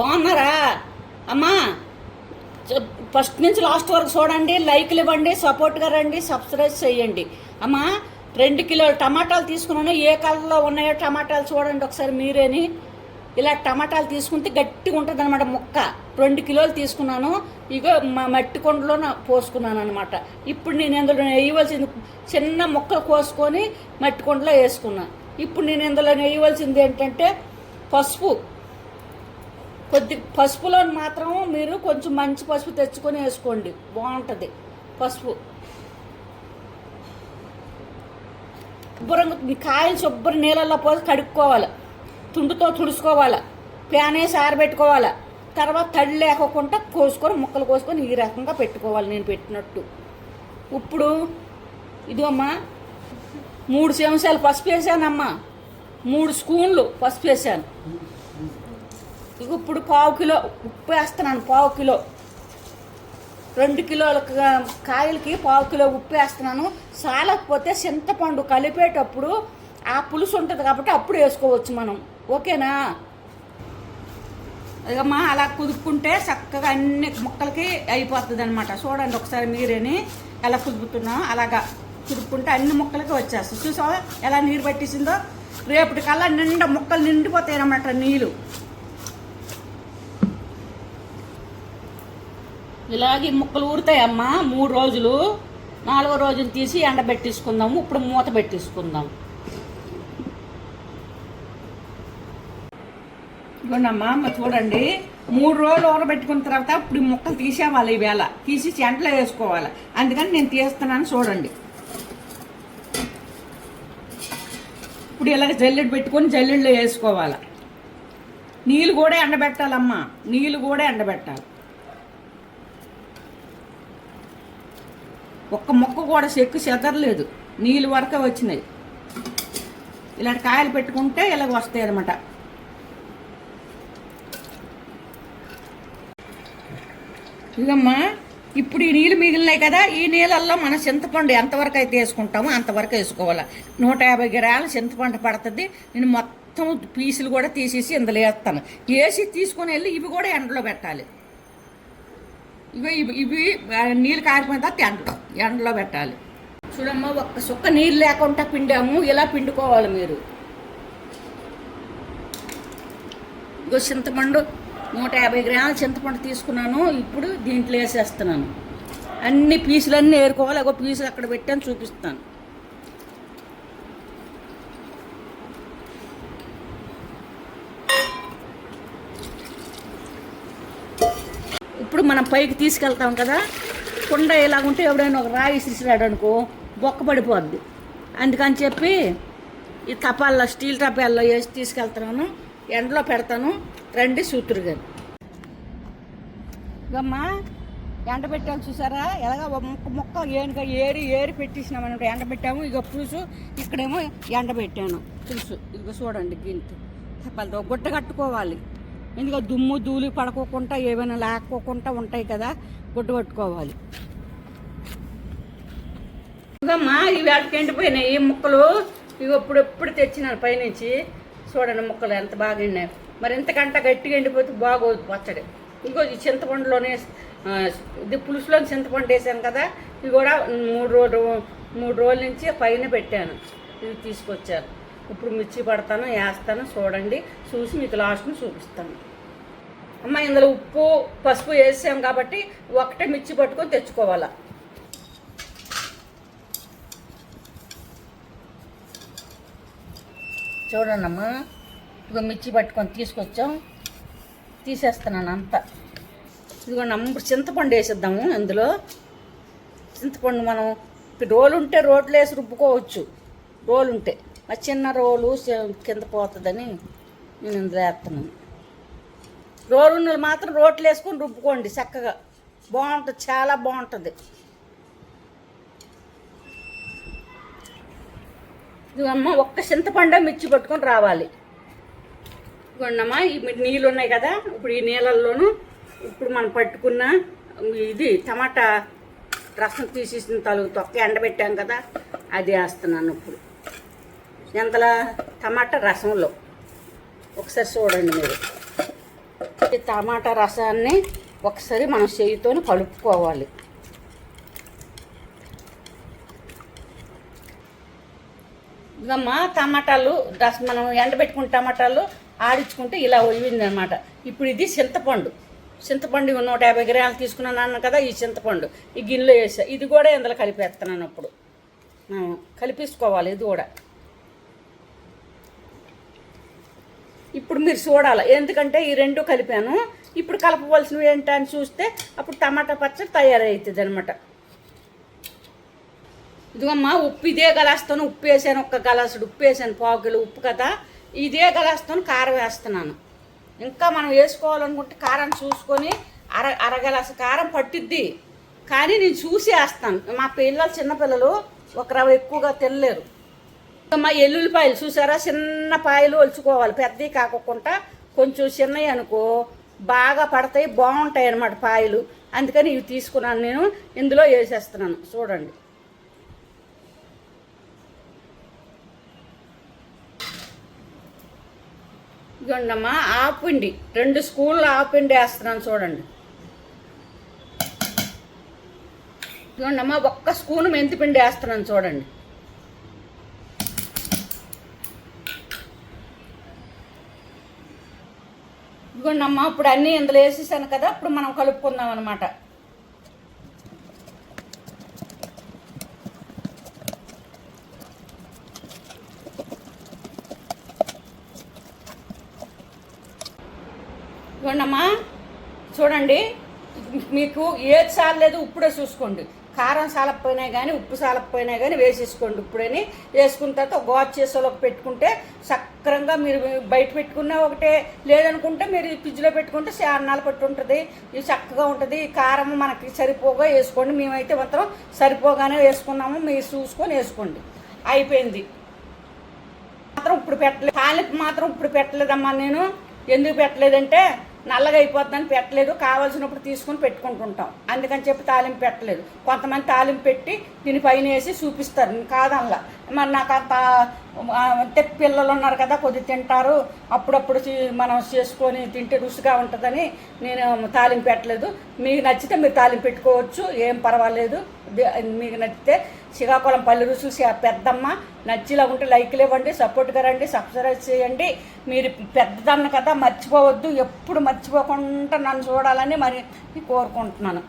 బాగున్నారా? అమ్మా ఫస్ట్ నుంచి లాస్ట్ వరకు చూడండి లైక్లు ఇవ్వండి సపోర్ట్గా రండి సబ్స్క్రైబ్ చేయండి. అమ్మా రెండు కిలోలు టమాటాలు తీసుకున్నాను ఏ కలర్లో ఉన్నాయో టమాటాలు చూడండి ఒకసారి మీరేని. ఇలా టమాటాలు తీసుకుంటే గట్టిగా ఉంటుంది అనమాట ముక్క. రెండు కిలోలు తీసుకున్నాను ఇగో మా మట్టి కొండలో పోసుకున్నాను అనమాట ఇప్పుడు నేను ఇందులో వేయవలసింది చిన్న ముక్కలు కోసుకొని మట్టి కొండలో వేసుకున్నాను ఇప్పుడు నేను ఇందులో వేయవలసింది ఏంటంటే పసుపు. కొద్ది పసుపులో మాత్రం మీరు కొంచెం మంచి పసుపు తెచ్చుకొని వేసుకోండి. బాగుంటుంది. పసుపు. శుభ్రంగా మీ కాయలు శుభ్ర నీళ్ళల్లో పోసి కడుక్కోవాలి. తుండుతో తుడుచుకోవాలి. ప్యాన్ వేసి ఆరబెట్టుకోవాలి తర్వాత తడి లేకోకుండా కోసుకొని ముక్కలు కోసుకొని ఈ రకంగా పెట్టుకోవాలి నేను పెట్టినట్టు. ఇప్పుడు ఇదిగమ్మా మూడు చెంచాలు పసుపు వేసానమ్మా. మూడు స్పూన్లు పసుపు వేసాను. ఇక ఇప్పుడు పావు కిలో ఉప్పు వేస్తున్నాను పావు కిలో. రెండు కిలోల కాయలకి పావు కిలో ఉప్పు వేస్తున్నాను. చాలకపోతే చింతపండు కలిపేటప్పుడు ఆ పులుసు ఉంటుంది కాబట్టి అప్పుడు వేసుకోవచ్చు మనం. ఓకేనా? ఇకమ్మా అలా కుదుపుకుంటే చక్కగా అన్ని ముక్కలకి అయిపోతుంది అనమాట చూడండి ఒకసారి మీరేని ఎలా కుదుపుతున్నాం. అలాగా కుదుపుకుంటే అన్ని ముక్కలకి వచ్చేస్తుంది చూసావా ఎలా నీరు పట్టేసిందో? రేపటి కల్లా నిండా ముక్కలు నిండిపోతాయి అన్నమాట నీళ్ళు. ఇలాగే ముక్కలు ఊరుతాయి మూడు రోజులు. నాలుగో రోజులు తీసి ఎండబెట్టేసుకుందాము ఇప్పుడు మూత పెట్టేసుకుందాం. ఇదిగోండమ్మా అమ్మ చూడండి. మూడు రోజులు ఊరబెట్టుకున్న తర్వాత ఇప్పుడు ముక్కలు తీసేవాలి ఈవేళ. తీసి చెంటలో వేసుకోవాలి. అందుకని నేను తీస్తున్నాను చూడండి. ఇప్పుడు ఇలాగ జల్లెడు పెట్టుకొని జల్లెడలో వేసుకోవాలి. నీళ్ళు కూడా ఎండబెట్టాలమ్మా. నీళ్ళు కూడా ఎండబెట్టాలి. ఒక్క మొక్క కూడా చెక్కు చెదరలేదు. నీళ్ళు వరకే వచ్చినాయి. ఇలాంటి కాయలు పెట్టుకుంటే ఇలాగ వస్తాయి అనమాట ఇదమ్మా ఇప్పుడు ఈ నీళ్ళు మిగిలినాయి కదా ఈ నీళ్ళల్లో మన చింతపండు ఎంతవరకు అయితే వేసుకుంటామో అంతవరకు వేసుకోవాలి. నూట యాభై గ్రాముల చింతపండు పడుతుంది. నేను మొత్తం పీసులు కూడా తీసేసి ఇందులో వేస్తాను. వేసి తీసుకొని వెళ్ళి ఇవి కూడా ఎండలో పెట్టాలి. ఇవి ఇవి ఇవి నీళ్ళు కారిపోయిన తర్వాత ఎండలో ఎండలో పెట్టాలి. చూడమ్మా ఒక్క సుక్క నీళ్ళు లేకుండా పిండాము ఇలా పిండుకోవాలి మీరు? ఇగో చింతపండు నూట యాభై గ్రాముల చింతపండు తీసుకున్నాను ఇప్పుడు దీంట్లో వేసేస్తున్నాను. అన్ని పీసులన్నీ ఏరుకోవాలి ఒక పీసులు అక్కడ పెట్టాను చూపిస్తాను. ఇప్పుడు మనం పైకి తీసుకెళ్తాం కదా కుండ ఇలాగుంటే ఎవడైనా ఒక రాయి ఇసిరాడు అనుకో బొక్క పడిపోద్ది. అందుకని చెప్పి ఈ తపాల్లో స్టీల్ తపాల్లో వేసి తీసుకెళ్తున్నాను ఎండలో పెడతాను. రండి సూతురు గారు. ఇదమ్మా ఎండ పెట్టాలి చూసారా? ఎలాగ ముక్క ముక్క ఏనుగా ఏరి ఏరి పెట్టేసినామని ఎండ పెట్టాము. ఇక పులుసు ఇక్కడేమో ఎండ పెట్టాను. పులుసు ఇదిగో చూడండి గింత. తపాలతో గుడ్డ కట్టుకోవాలి. ఎందుకంటే దుమ్ము ధూళి పడుకోకుండా ఏమైనా లేకపోకుండా ఉంటాయి కదా గుడ్డ కట్టుకోవాలి ఇవమ్మా ఇవి వాటికి ఎండిపోయినాయి ఈ ముక్కలు. ఇవి ఇప్పుడు ఎప్పుడు తెచ్చినాను పైనుంచి? చూడండి ముక్కలు ఎంత బాగా ఎండినాయి. మరి ఇంతకంట గట్టిగా ఎండిపోతే బాగోదు పచ్చడి. ఇంకో ఈ చింతపండులోనే ఇది పులుసులో చింతపండు వేసాను కదా ఇవి కూడా మూడు రోజు మూడు రోజుల నుంచి పైన పెట్టాను. ఇవి తీసుకొచ్చాను ఇప్పుడు మిర్చి పడతాను వేస్తాను చూడండి. చూసి మీకు లాస్ట్ను చూపిస్తాను. అమ్మ ఇందులో ఉప్పు పసుపు వేసాం కాబట్టి ఒకటే మిర్చి పట్టుకొని తెచ్చుకోవాలా? చూడండి అమ్మా. ఇదిగో మిర్చి పట్టుకొని తీసుకొచ్చాం. తీసేస్తున్నాను అంతా. ఇదిగోండి అమ్మ ఇప్పుడు చింతపండు వేసేద్దాము ఇందులో. చింతపండు మనం రోలు ఉంటే రోట్లో వేసి రుబ్బుకోవచ్చు. రోలు ఉంటే ఆ చిన్న రోలు కింద పోతుందని నేను ఇందులో వేస్తున్నాను రోలు ఉన్నది మాత్రం రోట్లు వేసుకొని రుబ్బుకోండి చక్కగా. బాగుంటుంది చాలా బాగుంటుంది. అమ్మ ఒక్క చింతపండు మిర్చి పట్టుకొని రావాలి. ఇదిగోండమ్మా ఈ నీళ్ళు ఉన్నాయి కదా ఇప్పుడు ఈ నీళ్ళల్లోనూ ఇప్పుడు మనం పట్టుకున్న ఇది టమాటా రసం తీసేసిన తలుగు తొక్క ఎండబెట్టాం కదా అది వేస్తున్నాను ఇప్పుడు. ఎంతలా? టమాటా రసంలో. ఒకసారి చూడండి మీరు. ఈ టమాటా రసాన్ని ఒకసారి మనం చేయితో కలుపుకోవాలి. ఇదమ్మా టమాటాలు రస మనం ఎండబెట్టుకున్న టమాటాలు ఆడించుకుంటే ఇలా ఒలివింది అనమాట ఇప్పుడు ఇది చింతపండు. చింతపండు నూట యాభై గ్రాములు తీసుకున్నాను అన్న కదా ఈ చింతపండు. ఈ గిన్నెలో వేసా. ఇది కూడా ఇందులో కలిపేస్తున్నాను అప్పుడు. కలిపేసుకోవాలి ఇది కూడా. ఇప్పుడు మీరు చూడాలి. ఎందుకంటే ఈ రెండు కలిపాను. ఇప్పుడు కలపవలసినవి ఏంటని అని చూస్తే అప్పుడు టమాటా పచ్చడి తయారవుతుంది అనమాట ఇదిగమ్మా ఉప్పు ఇదే గలాస్తాను ఉప్పు వేసాను. ఒక్క గలాసుడు ఉప్పు వేసాను. పావుకిలో ఉప్పు కదా. ఇదే గలాస్తాను కారం వేస్తున్నాను. ఇంకా మనం వేసుకోవాలనుకుంటే కారం చూసుకొని అర అర గలాసు కారం పట్టుద్ది. కానీ నేను చూసి వేస్తాను. మా పిల్లలు చిన్నపిల్లలు ఒకరవ ఎక్కువగా తెల్లలేరు మా ఎల్లుల్లిపాయలు చూసారా? చిన్న పాయలు ఒలుచుకోవాలి. పెద్దవి కాకుండా కొంచెం చిన్నవి అనుకో బాగా పడతాయి బాగుంటాయి అన్నమాట పాయలు. అందుకని ఇవి తీసుకున్నాను నేను. ఇందులో వేసేస్తున్నాను. చూడండి. ఇదిగోండమ్మా ఆపిండి రెండు స్కూన్లు ఆపిండి వేస్తున్నాను చూడండి. ఇదిగోండమ్మా ఒక్క స్కూన్ మెంతిపిండి వేస్తున్నాను చూడండి. ఇదిగోండమ్మా ఇప్పుడు అన్నీ ఇందులో వేసేసాను కదా ఇప్పుడు మనం కలుపుకుందాం అనమాట ఇదిగోండమ్మా చూడండి మీకు ఏది చాలలేదు ఇప్పుడే చూసుకోండి. కారం సాలకపోయినా కానీ ఉప్పు సాలకపోయినా కానీ వేసేసుకోండి. ఇప్పుడని వేసుకున్న తర్వాత ఒక గోచ చేసేలోకి పెట్టుకుంటే సక్రంగా మీరు బయట పెట్టుకున్నా ఒకటే లేదనుకుంటే మీరు ఫ్రిడ్జ్లో పెట్టుకుంటే చాన్నాలు పట్టు ఉంటుంది. ఇది చక్కగా ఉంటుంది. ఈ కారం మనకి సరిపోగా వేసుకోండి. మేమైతే మాత్రం సరిపోగానే వేసుకున్నాము. మీరు చూసుకొని వేసుకోండి. అయిపోయింది. మాత్రం ఇప్పుడు పెట్టలేదు తాలింపు మాత్రం ఇప్పుడు పెట్టలేదమ్మా నేను. ఎందుకు పెట్టలేదంటే నల్లగా అయిపోతుందని పెట్టలేదు కావాల్సినప్పుడు తీసుకొని పెట్టుకుంటుంటాం. అందుకని చెప్పి తాలింపు పెట్టలేదు. కొంతమంది తాలింపు పెట్టి దీని పైన వేసి చూపిస్తారు. కాదనలా. మరి నాకు అంత ఆ, అంటే పిల్లలు ఉన్నారు కదా కొద్ది తింటారు. అప్పుడప్పుడు మనం చేసుకొని తింటే రుచిగా ఉంటుందని నేను తాలింపు పెట్టలేదు. మీకు నచ్చితే మీరు తాలింపు పెట్టుకోవచ్చు. ఏం పర్వాలేదు. మీకు నచ్చితే శ్రీకాకుళం పల్లె రుచులు పెద్దమ్మ నచ్చిలా ఉంటే లైక్లు ఇవ్వండి సపోర్ట్గా రండి సబ్స్క్రైబ్ చేయండి. మీరు పెద్దదన్న కదా మర్చిపోవద్దు ఎప్పుడు మర్చిపోకుండా నన్ను చూడాలని మరి కోరుకుంటున్నాను.